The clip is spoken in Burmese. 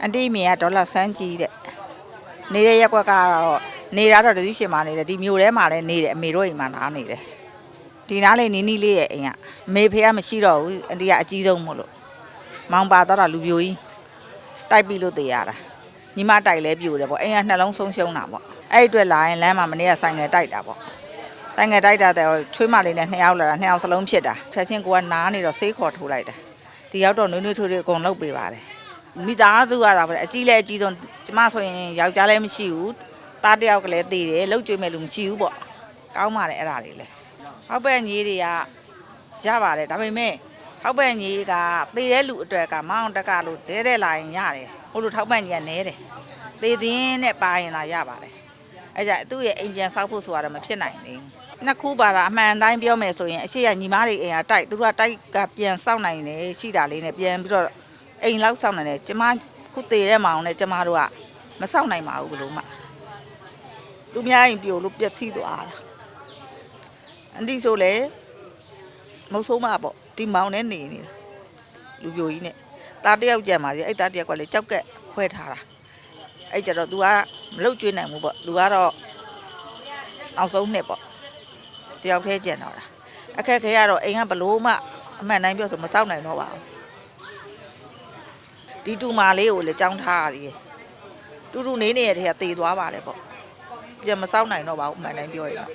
အန်တီအမေကဒေါ်လာစန်းကြီးတဲ့နေတဲ့ရက်ကွက်ကတော့နေတာတော့တတိရှင်မှာနေတယ်ဒီမြို့ထဲမှာလည်းနေတယ်အမေတို့အိမ်မှာနားနေတယ်ဒီနားလေးနီးနီးလေးရဲ့အိမ်ကအမေဖေကမရှိတော့ဘူးအန်တီကအကြီးဆုံးမို့လို့မောင်ပါတော့တာလူပြိုကြီးတိုက်ပြီလို့တေးရတာညီမတိုက်လဲပြိုတယ်ပေါ့အိမ်ကနှလုံးဆုံးရှုံးတာပေါ့အဲ့ဒီအတွက်လာရင်လမ်းမှာမနေ့ကဆိုင်ငယ်တိုက်တာပေါ့ဆိုင်ငယ်တိုက်တာတဲ့ချွေးမလေးနဲ့နှစ်ယောက်လာတာနှစ်ယောက်စလုံးဖြစ်တာချက်ချင်းကိုကနားနေတော့ဆေးခေါ်ထိုးလိုက်တာဒီရောက်တော့နွေးနွေးထွေးထွေးအကုန်လုပ်ပေးပါတယ် မိသားစုရတာပဲအကြီးလည်းအကြီးဆုံးကျမဆိုရင်ယောက်ျားလည်းမရှိဘူးတားတယောက်ကလည်းတည်တယ်လှုပ်ကြွေးမဲ့လူမရှိဘူးပေါ့ကောင်းပါတယ်အဲ့ဒါလေးလေဟောက်ပက်ညီတွေကရပါတယ်ဒါပေမဲ့ဟောက်ပက်ညီကတည်တဲ့လူအတွက်ကမောင်းတက်ကလို့တဲတဲ့လာရင်ရတယ်ဟိုလိုထောက်ပက်ညီကနဲတယ်တည်တင်းနဲ့ပါရင်သာရပါတယ်အဲ့ကြသူ့ရဲ့အိမ်ပြန်ဆောက်ဖို့ဆိုရတော့မဖြစ်နိုင်သေးဘူးနှစ်ခုပါတာအမှန်တိုင်းပြောမယ်ဆိုရင်အရှိရညီမတွေအိမ်ကတိုက်သူတို့ကတိုက်ကပြန်ဆောက်နိုင်တယ်ရှိတာလေးနဲ့ပြန်ပြီးတော့ အိမ်လောက်စောင့်နေတယ်ကျမခုသေးတဲ့မောင်နဲ့ကျမတို့ကမစောင့်နိုင်ပါဘူးဘလို့မှသူများအိမ်ပြိုလို့ပျက်စီးသွားတာအန်တီဆိုလေမဟုတ်ဆုံးမပေါ့ဒီမောင်နဲ့နေနေတာလူပြိုကြီးနဲ့တားတယောက်ကြံပါလေအဲ့တားတယောက်ကလေကြောက်ကက်ခွဲထားတာအဲ့ကြတော့ तू ကမလုတ်ကျွေးနိုင်ဘူးပေါ့ तू ကတော့အောင်ဆုံးနှစ်ပေါ့တယောက်တည်းကြံတော့တာအခက်ခဲရတော့အိမ်ကဘလို့မှအမှန်တိုင်းပြောဆိုမစောင့်နိုင်တော့ပါဘူး ဒီတူမာလေးကိုလည်းကြောင်းထားရသေးတယ်တူတူနေနေရတဲ့ကတေသွားပါလေပေါ့ပြန်မစောက်နိုင်တော့ပါဘူးအမှန်တိုင်းပြောရင်တော့